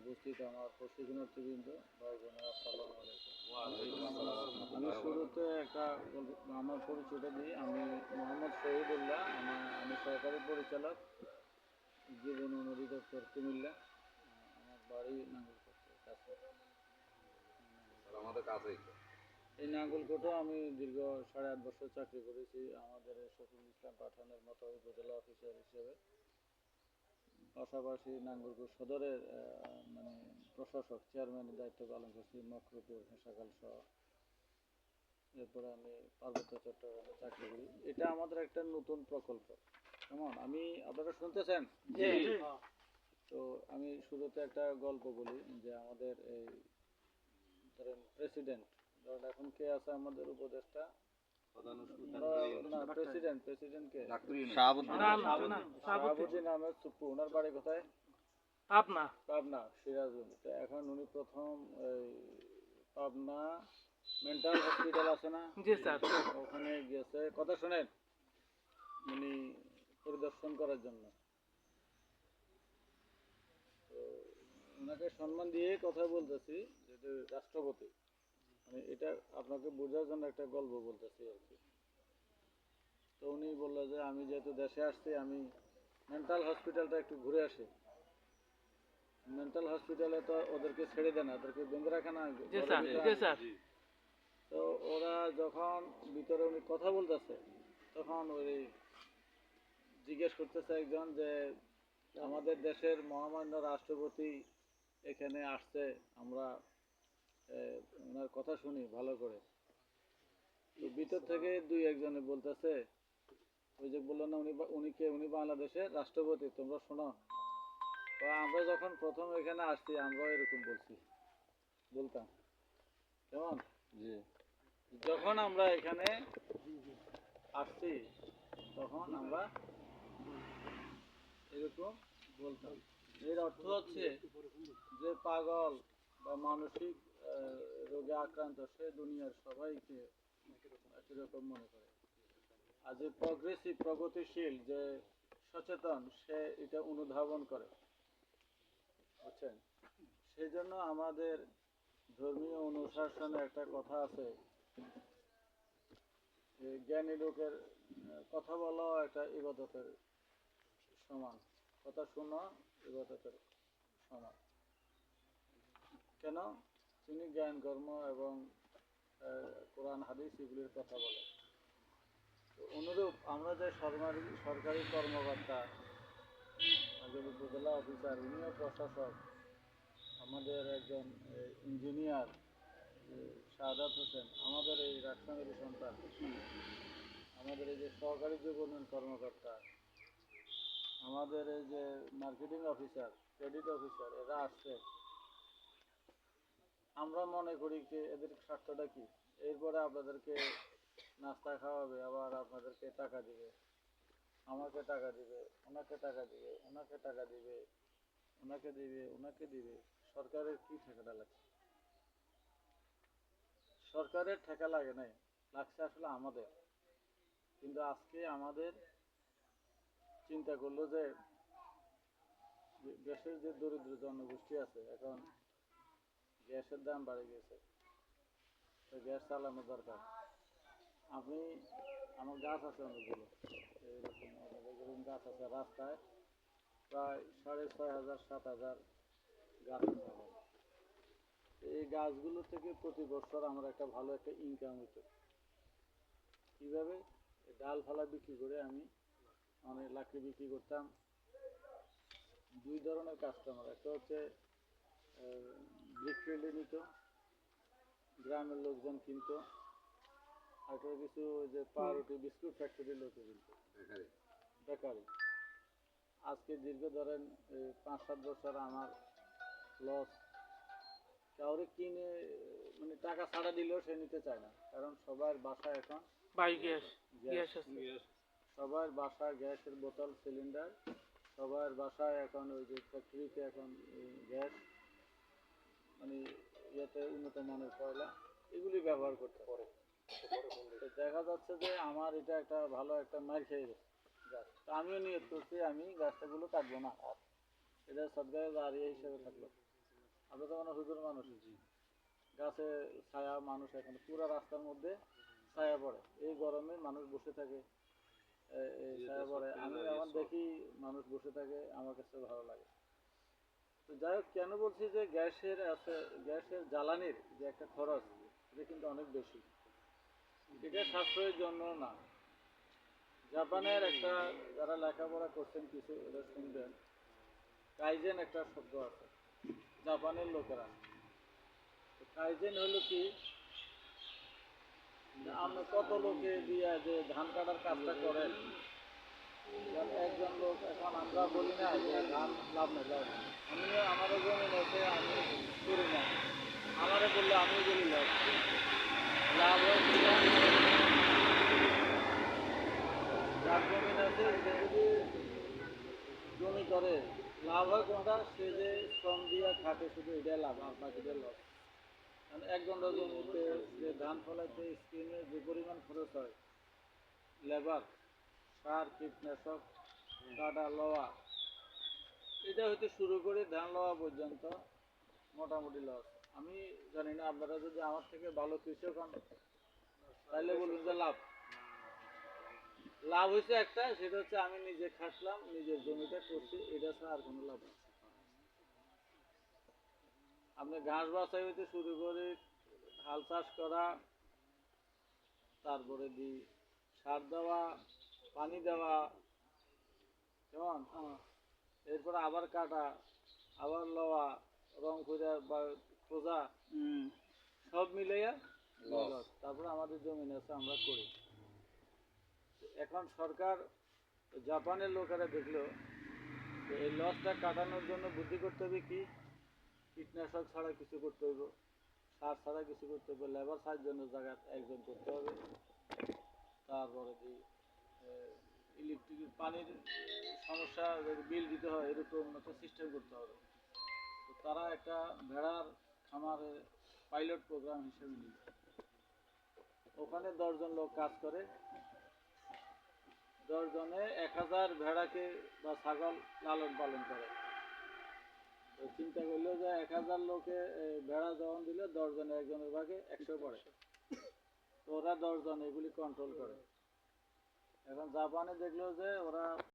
উপস্থিত আমার প্রশিক্ষণার্থীবৃন্দ ভাই বোনেরা আসসালামু আলাইকুম। আমি শুরুতে একটা আমার পরিচয়টা দিই। আমি মোহাম্মদ শহীদুল্লাহ আমি আমি সরকারি পরিচালক জীবন উন্নতি দপ্তর কুমিল্লা। আমার বাড়ি নাঙ্গলকোটের কাছে আমাদের কাছেই তো। এই নাঙ্গলকোটে আমি দীর্ঘ সাড়ে আট বছর চাকরি করেছি। আমাদের এই শফিউল ইসলাম পাঠানের মতো উপজেলা অফিসার হিসেবে। পাশাপাশি নাঙ্গলকোট সদরের আহ, মানে প্রশাসক চেয়ারম্যানের দায়িত্ব পালন করছি মকরপুর হেসাকাল সহ এরপরে আমি পার্বত্য চট্টগ্রামে চাকরি করি। এটা আমাদের একটা নতুন প্রকল্প। কেমন? আমি আপনারা শুনতেছেন? তো আমি শুরুতে একটা গল্প বলি যে আমাদের এই ধরেন প্রেসিডেন্ট ধরেন এখন কে আছে আমাদের উপদেষ্টা? প্রেসিডেন্ট প্রেসিডেন্ট কে? ডাক্তারি নেই। শাহাবুদ্দিন। না না না শাহাবুদ্দিন আহমেদ সুপ্পু ওনার বাড়ি কোথায়? আপনা পাবনা সিরাজগঞ্জ। তো এখন উনি প্রথম পাবনা মেন্টাল হসপিটাল আছে না? জি স্যার। ওখানে কথা শোনেন উনি পরিদর্শন করার জন্য। ওনাকে সম্মান দিয়ে কথা বলতেছি রাষ্ট্রপতি। মানে এটা আপনাকে বোঝার জন্য একটা গল্প বলতেছি আর কি। তো উনি বলল যে আমি যেহেতু দেশে আসছি আমি মেন্টাল হসপিটালটা একটু ঘুরে আসি। মেন্টাল হসপিটালে তো ওদেরকে ছেড়ে দেয় না ওদেরকে বেঁধে রাখে না তো ওরা যখন ভিতরে উনি কথা বলতেছে তখন ওই জিজ্ঞেস করতেছে একজন যে আমাদের দেশের মহামান্য রাষ্ট্রপতি এখানে আসছে আমরা ওনার কথা শুনি ভালো করে। তো ভিতর থেকে দুই একজনে বলতেছে ওই যে বলল না উনি উনি কে? উনি বাংলাদেশের রাষ্ট্রপতি তোমরা শোনো। তো আমরা যখন প্রথম এখানে আসছি আমরাও এরকম বলছি। বলতাম। কেমন? জি। যখন আমরা এখানে আসছি তখন আমরা এরকম বলতাম। এর অর্থ হচ্ছে যে পাগল বা মানসিক রোগে আক্রান্ত, সে দুনিয়ার সবাইকে একই মনে করে। আর যে প্রগ্রেসিভ প্রগতিশীল, যে সচেতন, সে এটা অনুধাবন করে। বুঝছেন? সেই জন্য আমাদের ধর্মীয় অনুশাসনে একটা কথা আছে। জ্ঞানী লোকের কথা বলা একটা ইবাদতের সমান। কথা শোনা ইবাদতের সমান। কেন? তিনি জ্ঞান কর্ম এবং কোরআন, হাদিস এগুলির কথা বলেন। অনুরূপ আমরা যে সরকারি সরকারি কর্মকর্তা একজন উপজেলা অফিসার, উনিও প্রশাসক, আমাদের একজন ইঞ্জিনিয়ার শাহাদাত হোসেন, আমাদের এই রাজশাহীর সন্তান। আমাদের এই যে সহকারী যুব উন্নয়ন কর্মকর্তা, আমাদের এই যে মার্কেটিং অফিসার, ক্রেডিট অফিসার, এরা আসছে আমরা মনে করি যে এদের স্বার্থটা কি? এরপরে আপনাদেরকে নাস্তা খাওয়াবে, আবার আপনাদেরকে টাকা দিবে। আমাকে টাকা দিবে, ওনাকে টাকা দিবে, ওনাকে টাকা দিবে, ওনাকে দিবে ওনাকে দিবে। সরকারের কি ঠেকাটা লাগছে সরকারের ঠেকা লাগে নাই, লাগছে আসলে আমাদের। কিন্তু আজকে আমাদের চিন্তা করল যে দেশের যে দরিদ্র জনগোষ্ঠী আছে, এখন গ্যাসের দাম বাড়ে গেছে। তো গ্যাস চালানো দরকার। আপনি, আমার গাছ আছে অনেকগুলো। আমাদের গাছ আছে রাস্তায়। প্রায় সাড়ে ছয় হাজার, সাত হাজার গাছ। এই গাছগুলো থেকে প্রতি বছর আমার একটা ভালো একটা ইনকাম হতো কীভাবে? ডাল ফালা বিক্রি করে আমি অনেক লাকড়ি বিক্রি করতাম। দুই ধরনের কাস্টমার একটা হচ্ছে ব্রিক নিত গ্রামের লোকজন কিনতো আর একটা কিছু ওই যে পাউরুটি বিস্কুট ফ্যাক্টরির লোকে কিনতো। বেকারি। আজকে দীর্ঘ ধরেন এই পাঁচ সাত বছর আমার লস কাউরে কিনে মানে টাকা ছাড়া দিলেও সে নিতে চায় না কারণ সবার বাসায় এখন গ্যাস গ্যাস। সবার বাসায় গ্যাসের বোতল সিলিন্ডার সবার বাসায় এখন ওই যে ফ্যাক্টরিতে এখন এই গ্যাস। মানে ইয়েতে উন্নত মানের কয়লা, এগুলি ব্যবহার করতে পারে। দেখা যাচ্ছে যে আমার এটা একটা ভালো একটা মার খেয়ে গেছে। গাছ আমিও নিয়ত করছি, আমি গাছটাগুলো কাটবো না। এটা সরকারের দাঁড়িয়ে হিসেবে থাকল। আমরা তো মানে হুজুর মানুষ। গাছে ছায়া, মানুষ এখন পুরো রাস্তার মধ্যে ছায়া পড়ে। এই গরমে মানুষ বসে থাকে ছায়া পড়ে। আমি এখন দেখি মানুষ বসে থাকে, আমার কাছে ভালো লাগে। যাই হোক, কেন বলছি যে গ্যাসের গ্যাসের জ্বালানির যে একটা খরচ, এটা কিন্তু অনেক বেশি। এটা সাশ্রয়ের জন্য না। জাপানের একটা যারা লেখাপড়া করছেন কিছু এটা শুনবেন কাইজেন একটা শব্দ আছে, জাপানের লোকেরা। কাইজেন হলো কি? আমরা কত লোকে দিয়ে যে ধান কাটার কাজটা করেন একজন লোক, এখন আমরা বলি না যে ধান লাভ নেই নেই। আমিও আমারও জমি আছে আমি করি না আমারে বললে আমিও বলি লাভ লাভ হয় কিনা যার জমি আছে সে যদি জমি করে লাভ হয় কোনটা? সে যে শ্রম দিয়ে খাটে শুধু এটাই লাভ, আর বাকিটা লাভ কারণ এক ঘণ্টা জমিতে যে ধান ফলাইতে স্কিমে যে পরিমাণ খরচ হয়, লেবার, সার, কীটনাশক, কাটা লওয়া, এটা হইতে শুরু করে ধান লওয়া পর্যন্ত মোটামুটি লস। আমি জানি না, আপনারা যদি আমার থেকে ভালো কৃষক হন তাহলে বলুন যে লাভ। লাভ হয়েছে একটা সেটা হচ্ছে আমি নিজে খাসলাম নিজের জমিটা করছি এটা ছাড়া আর কোনো লাভ নেই আপনি ঘাস বাছাই হইতে শুরু করে হাল চাষ করা তারপরে দি সার দেওয়া পানি দেওয়া কেমন? এরপরে আবার কাটা আবার লওয়া রং করে বা খোঁজা সব মিলাইয়া তারপরে আমাদের জমি আছে আমরা করি। এখন সরকার জাপানের লোকেরা দেখল এই লসটা কাটানোর জন্য বুদ্ধি করতে হবে কি? কীটনাশক ছাড়া কিছু করতে হবে, সার ছাড়া কিছু করতে হবে, লেবার সাহায্য জন্য জায়গা একজন করতে হবে। তারপরে কি ইলেকট্রিক পানির সমস্যা বিল দিতে হয়, এরকম একটা সিস্টেম করতে হবে। তো তারা একটা ভেড়ার খামারে পাইলট প্রোগ্রাম হিসেবে নিল। ওখানে দশজন লোক কাজ করে। দশজনে এক হাজার ভেড়াকে বা ছাগল লালন পালন করে। চিন্তা করল যে এক হাজার লোকে ভেড়া যখন দিলে, দশজনে একজনের ভাগে একশো পড়ে তো ওরা দশজন এগুলি কন্ট্রোল করে। এখন জাপানে দেখল যে ওরা